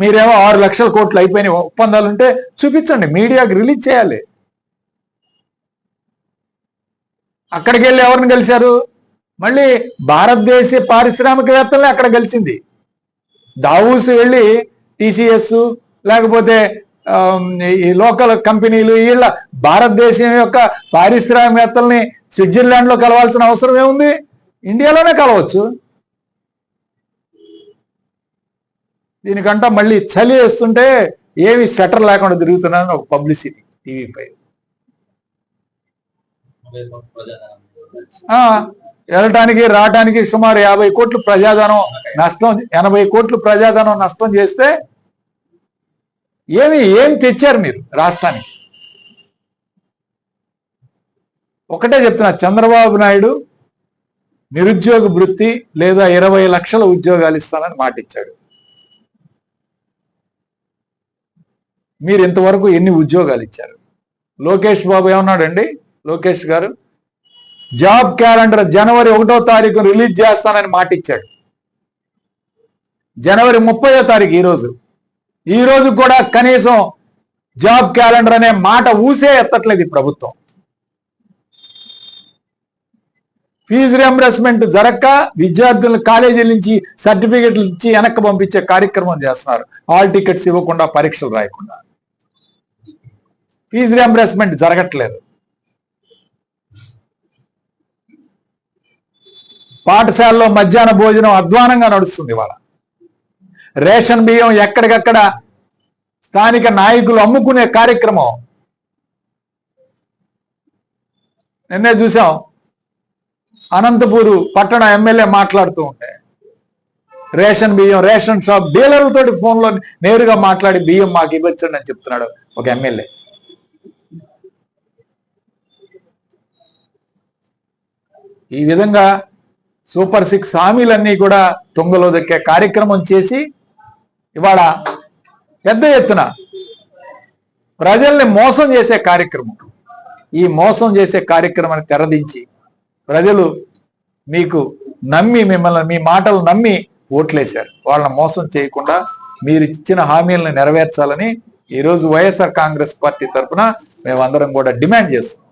మీరేమో ఆరు లక్షల కోట్లు అయిపోయిన ఒప్పందాలు ఉంటే చూపించండి మీడియాకి రిలీజ్ చేయాలి. అక్కడికి వెళ్ళి ఎవరిని కలిశారు? మళ్ళీ భారతదేశ పారిశ్రామికవేత్తలే అక్కడ కలిసింది. దావూస్ వెళ్ళి టీసీఎస్ లేకపోతే ఈ లోకల్ కంపెనీలు వీళ్ళ భారతదేశం యొక్క పారిశ్రామికవేత్తల్ని స్విట్జర్లాండ్లో కలవాల్సిన అవసరం ఏముంది? ఇండియాలోనే కలవచ్చు. దీనికంట మళ్ళీ చలి వేస్తుంటే ఏమి స్వెటర్ లేకుండా తిరుగుతున్నాను ఒక పబ్లిసిటీ టీవీపై ఆ, వెళ్ళటానికి రావటానికి సుమారు యాభై కోట్లు ప్రజాధనం నష్టం ఎనభై కోట్లు ప్రజాధనం నష్టం చేస్తే ఏమి ఏం తెచ్చారు మీరు రాష్ట్రానికి? ఒకటే చెప్తున్నా చంద్రబాబు నాయుడు నిరుద్యోగ వృత్తి లేదా ఇరవై లక్షల ఉద్యోగాలు ఇస్తానని మాట ఇచ్చాడు మీరు ఇంతవరకు ఎన్ని ఉద్యోగాలు ఇచ్చారు? లోకేష్ బాబు ఏమన్నాడండి? లోకేష్ గారు జాబ్ క్యాలెండర్ జనవరి ఒకటో తారీఖు రిలీజ్ చేస్తానని మాట ఇచ్చాడు. జనవరి ముప్పయో తారీఖు ఈరోజు ఈ రోజు కూడా కనీసం జాబ్ క్యాలెండర్ అనే మాట ఊసే ఎత్తట్లేదు ఈ ప్రభుత్వం. ఫీజు రియంబర్స్మెంట్ జరక్క? విద్యార్థులను కాలేజీల నుంచి సర్టిఫికెట్లు ఇచ్చి వెనక్కి పంపించే కార్యక్రమం చేస్తున్నారు. హాల్ టికెట్స్ ఇవ్వకుండా పరీక్షలు రాయకుండా. ఫీజు రియంబర్స్మెంట్ జరగట్లేదు. పాఠశాలలో మధ్యాహ్న భోజనం అధ్వానంగా నడుస్తుంది ఇవాళ. రేషన్ బియ్యం ఎక్కడికక్కడ స్థానిక నాయకులు అమ్ముకునే కార్యక్రమం. నిన్నే చూసాం అనంతపూరు పట్టణ ఎమ్మెల్యే మాట్లాడుతూ ఉంటే రేషన్ బియ్యం రేషన్ షాప్ డీలర్లతోటి ఫోన్లో నేరుగా మాట్లాడి బియ్యం మాకు ఇవ్వచ్చండి అని చెప్తున్నాడు ఒక ఎమ్మెల్యే. ఈ విధంగా సూపర్ సిక్స్ హామీలన్నీ కూడా తొంగలో దక్కే కార్యక్రమం చేసి ఇవాళ పెద్ద ఎత్తున ప్రజల్ని మోసం చేసే కార్యక్రమం. ఈ మోసం చేసే కార్యక్రమాన్ని తెరదించి ప్రజలు మీకు నమ్మి మిమ్మల్ని మీ మాటలు నమ్మి ఓట్లేశారు. వాళ్ళని మోసం చేయకుండా మీరు ఇచ్చిన హామీలను నెరవేర్చాలని ఈరోజు వైఎస్ఆర్ కాంగ్రెస్ పార్టీ తరఫున మేమందరం కూడా డిమాండ్ చేస్తున్నాం.